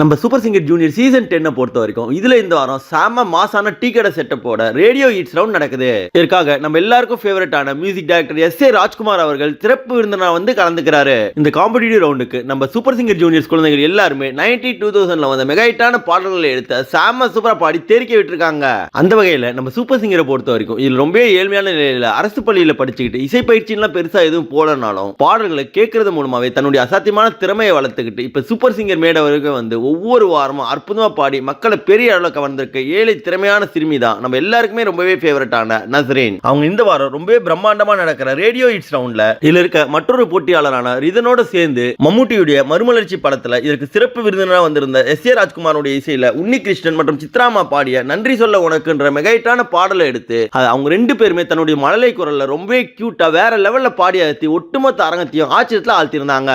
நம்ம super singer junior season டென்னை பொறுத்த வரைக்கும் இதுல இந்த வாரம் சாம மாசான டீ கடை செட்டப்போட ரேடியோ ஹீட்ஸ் ரவுண்ட் நடக்குது. இதற்காக நம்ம எல்லாருக்கும் ஃபேவரட்டான music director S A Rajkumar அவர்கள் சிறப்பு விருந்தினா வந்து கலந்துக்கிறாரு. இந்த காம்படிட்டிவ் ரவுண்டுக்கு நம்ம சூப்பர் சிங்கர் ஜூனியர்ஸ் குழந்தைகள் எல்லாருமே நைன்டி டூ தௌசண்ட்ல வந்த மெகாயிட்டான பாடல்களை எடுத்த சாம சூப்பரா பாடி தெரிக்க விட்டுருக்காங்க. அந்த வகையில நம்ம சூப்பர் சிங்கரை பொறுத்த வரைக்கும் இதில் ரொம்ப ஏழ்மையான நிலையில அரசு பள்ளியில படிச்சுக்கிட்டு இசை பயிற்சிலாம் பெருசா எதுவும் போடனாலும் பாடல்களை கேட்கறது மூலமாவே தன்னுடைய அசாத்தியமான திறமையை வளர்த்துக்கிட்டு இப்ப சூப்பர் சிங்கர் மேடை வரைக்கும் வந்து ஒவ்வொரு வாரமும் அற்புதமாக பாடி மக்களை பெரிய அளவில் கவர்ந்திருக்க. ஏழை திறமையான சிறுமி தான். நம்ம எல்லாருக்குமே ரொம்பவே ஃபேவரட்டான நசரேன் அவங்க இந்த வாரம் ரொம்பவே பிரம்மாண்டமா நடக்கிற ரேடியோ இட்ஸ் ரவுண்ட்ல இதில் இருக்க மற்றொரு போட்டியாளரான ரிதனோட சேர்ந்து மம்முட்டியுடைய மறுமலர்ச்சி படத்தில் இதற்கு சிறப்பு விருந்தினராக வந்திருந்த எஸ் ஏ ராஜ்குமாரோட இசையில உன்னி கிருஷ்ணன் மற்றும் சித்ராமா பாடிய நன்றி சொல்ல உனக்குன்ற மெகைட்டான பாடலை எடுத்து அவங்க ரெண்டு பேருமே தன்னுடைய மழலை குரல்ல ரொம்பவே கியூட்டா வேற லெவல்ல பாடி அழுத்தி ஒட்டுமொத்த அரங்கத்தையும் ஆச்சரியத்தில் ஆழ்த்திருந்தாங்க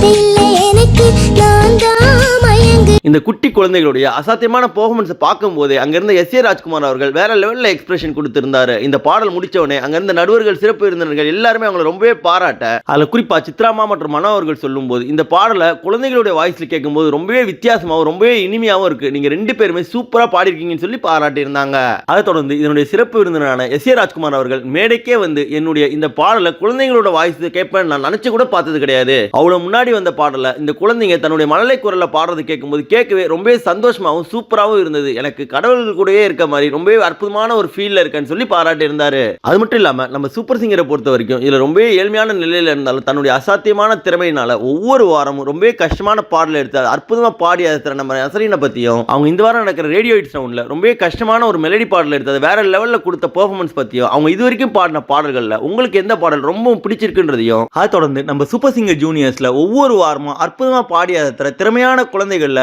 நன்றி இல்லை எனக்கு நான் தான் இந்த குட்டி குழந்தைகளுடைய அசாத்தியமான பர்ஃபார்மன்ஸை பார்க்கும்போது அங்கேருந்து எஸ் ஏ ராஜ்குமார் அவர்கள் வேற லெவலில் எக்ஸ்பிரஷன் கொடுத்திருந்தாரு. இந்த பாடல் முடிச்சவனே அங்கேருந்த நடுவர்கள் சிறப்பு விருந்தினர்கள் எல்லாருமே அவங்களை ரொம்பவே பாராட்ட அதில் குறிப்பா சித்ராமா மற்றும் மனோ அவர்கள் சொல்லும்போது இந்த பாடலை குழந்தைகளுடைய வாய்ஸில் கேட்கும்போது ரொம்பவே வித்தியாசமாகவும் ரொம்பவே இனிமையாகவும் இருக்குது நீங்கள் ரெண்டு பேருமே சூப்பராக பாடிருக்கீங்கன்னு சொல்லி பாராட்டியிருந்தாங்க. அதை தொடர்ந்து இதனுடைய சிறப்பு விருந்தினரான எஸ் ஏ ராஜ்குமார் அவர்கள் மேடைக்கே வந்து என்னுடைய இந்த பாடலை குழந்தைங்களோட வாய்ஸ் கேட்பேன் நான் நினச்சி கூட பார்த்தது கிடையாது. அவ்வளோ முன்னாடி வந்த பாடலை இந்த குழந்தைங்க தன்னுடைய மழலை குரல்ல பாடுறது கேட்கும்போது கே கேட்கவே ரொம்பவே சந்தோஷமாகவும் சூப்பராகவும் இருந்தது. எனக்கு கடவுள்கள் கூடவே இருக்க மாதிரி ரொம்பவே அற்புதமான ஒரு ஃபீலில் இருக்கேன்னு சொல்லி பாராட்டி இருந்தாரு அது மட்டும் இல்லாமல் நம்ம சூப்பர் சிங்கரை பொறுத்த வரைக்கும் இதில் ரொம்பவே ஏழ்மையான நிலையில் இருந்தாலும் தன்னுடைய அசாத்தியமான திறமையினால ஒவ்வொரு வாரமும் ரொம்பவே கஷ்டமான பாடல் எடுத்து அற்புதமாக பாடி அதை நம்ம நசரீனை பற்றியும் அவங்க இந்த வாரம் நடக்கிற ரேடியோ ஹிட் சவுண்டில் ரொம்பவே கஷ்டமான ஒரு மெலடி பாடல் எடுத்து வேற லெவலில் கொடுத்த பெர்ஃபார்மன்ஸ் பற்றியும் அவங்க இது வரைக்கும் பாடின பாடல்களில் உங்களுக்கு எந்த பாடல் ரொம்ப பிடிச்சிருக்குன்றதையும் அதை தொடர்ந்து நம்ம சூப்பர் சிங்கர் ஜூனியர்ஸில் ஒவ்வொரு வாரமும் அற்புதமாக பாடி அதை தர திறமையான குழந்தைகளில்